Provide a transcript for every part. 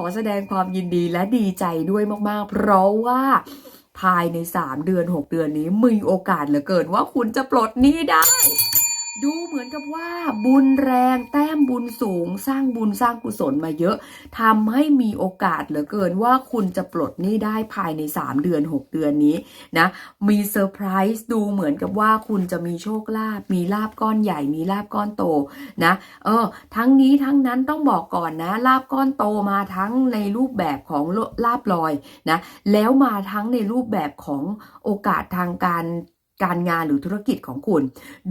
อแสดงความยินดีและดีใจด้วยมากๆ เพราะว่าภายใน 3 เดือน 6 เดือนนี้มีโอกาสเหลือเกินว่าคุณจะปลดหนี้ได้ ดูเหมือนกับว่าบุญแรงแต้มบุญสูง สร้างบุญสร้างกุศลมาเยอะทำให้มีโอกาสเหลือเกินว่าคุณจะปลดหนี้ได้ภายใน 3 เดือน 6 เดือนนี้นะมีเซอร์ไพรส์ดูเหมือนกับว่าคุณจะมีโชคลาภมีลาบก้อนใหญ่มีลาบก้อนโตนะเออทั้งนี้ทั้งนั้นต้องบอกก่อนนะลาบก้อนโตมาทั้งในรูปแบบของลาบลอยนะแล้วมาทั้งในรูปแบบของโอกาสทางการ การงานหรือธุรกิจของคุณ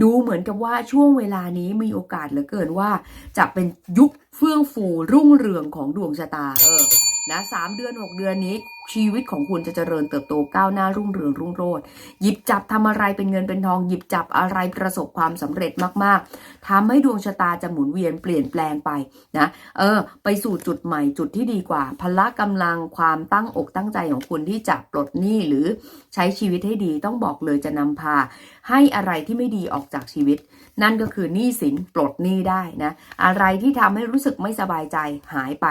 ดูเหมือนกับว่าช่วงเวลานี้มีโอกาสเหลือเกินว่า จะเป็นยุคเฟื่องฟูรุ่งเรืองของดวงชะตาเออนะสามเดือนหกเดือนนี้ ชีวิตของคุณจะเจริญเติบโตก้าวหน้ารุ่งเรืองรุ่งโรจน์หยิบจับทำอะไรเป็นเงินเป็นทอง หยิบจับอะไรประสบความสำเร็จมาก ๆทำให้ดวงชะตาจะหมุนเวียนเปลี่ยนแปลงไปนะเออ ไปสู่จุดใหม่จุดที่ดีกว่า พละกำลังความตั้งอกตั้งใจของคุณที่จะปลดหนี้หรือใช้ชีวิตให้ดีต้องบอกเลยจะนำพา ให้อะไรที่ไม่ดีออกจากชีวิต นั่นก็คือหนี้สินปลดหนี้ได้นะอะไรที่ทำให้รู้สึกไม่สบายใจหายไป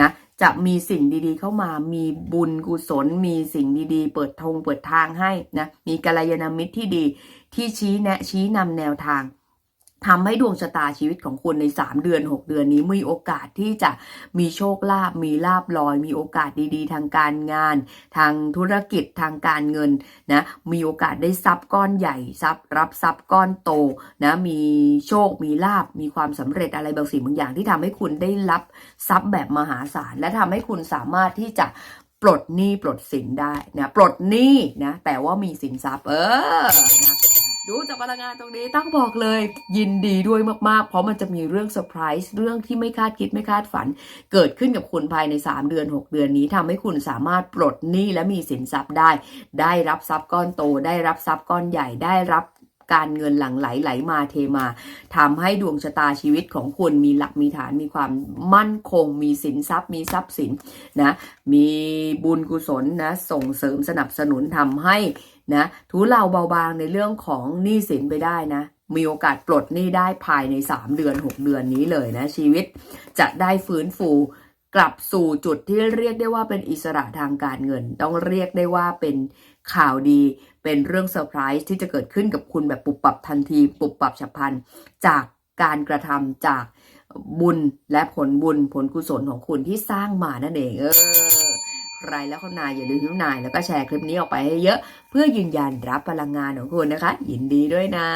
นะจะมีสิ่งดีๆ เข้ามามีบุญกุศล มีสิ่งดีๆ เปิดธงเปิดทางให้นะมีกัลยาณมิตรที่ดีที่ชี้แนะชี้นำแนวทางทำให้ดวงชะตาชีวิตของคุณใน 3 เดือน 6 เดือนนี้มีโอกาสที่จะมีโชคลาภมีลาบลอย มีโอกาสดีๆ ทางการงาน ทางธุรกิจทางการเงินนะมีโอกาสได้ทรัพย์ก้อนใหญ่ทรัพย์รับทรัพย์ก้อนโตนะมีโชคมีลาบมีความสำเร็จอะไรบางสิ่งบางอย่างที่ทำให้คุณได้รับทรัพย์แบบมหาศาลและทำให้คุณสามารถที่จะ ปลดหนี้ปลดสินได้นะปลดหนี้นะแต่ว่ามีสินทรัพย์ เออนะดูจากพลังงานตรงนี้ต้องบอกเลย ยินดีด้วยมากๆ เพราะมันจะมีเรื่องเซอร์ไพรส์เรื่องที่ไม่คาดคิดไม่คาดฝัน เกิดขึ้นกับคุณภายใน 3 เดือน 6 เดือนนี้ทำให้คุณสามารถปลดหนี้และมีสินทรัพย์ได้ ได้รับทรัพย์ก้อนโต ได้รับทรัพย์ก้อนใหญ่ได้รับ การเงินหลั่งไหลไหลมาเทมาทำให้ดวงชะตาชีวิตของคุณมีหลักมีฐานมีความมั่นคง มีสินทรัพย์ มีทรัพย์สินนะมีบุญกุศลนะส่งเสริมสนับสนุนทำให้นะทุเลาเบาบางในเรื่องของหนี้สินไปได้นะมีโอกาสปลดหนี้ได้ภายใน 3 เดือน 6 เดือนนี้เลยนะ ชีวิตจะได้ฟื้นฟู กลับสู่จุดที่เรียกได้ว่าเป็นอิสระทางการเงิน ต้องเรียกได้ว่าเป็นข่าวดี เป็นเรื่องเซอร์ไพรส์ที่จะเกิดขึ้นกับคุณแบบปุบปับทันที ปุบปับฉับพลัน จากการกระทำจากบุญและผลบุญผลกุศลของคุณที่สร้างมานั่นเองเออใครแล้วคนนายอย่าลืมนิ้วนายแล้วก็แชร์คลิปนี้ออกไปให้เยอะ เพื่อยืนยันรับพลังงานของคุณนะคะ ยินดีด้วยนะ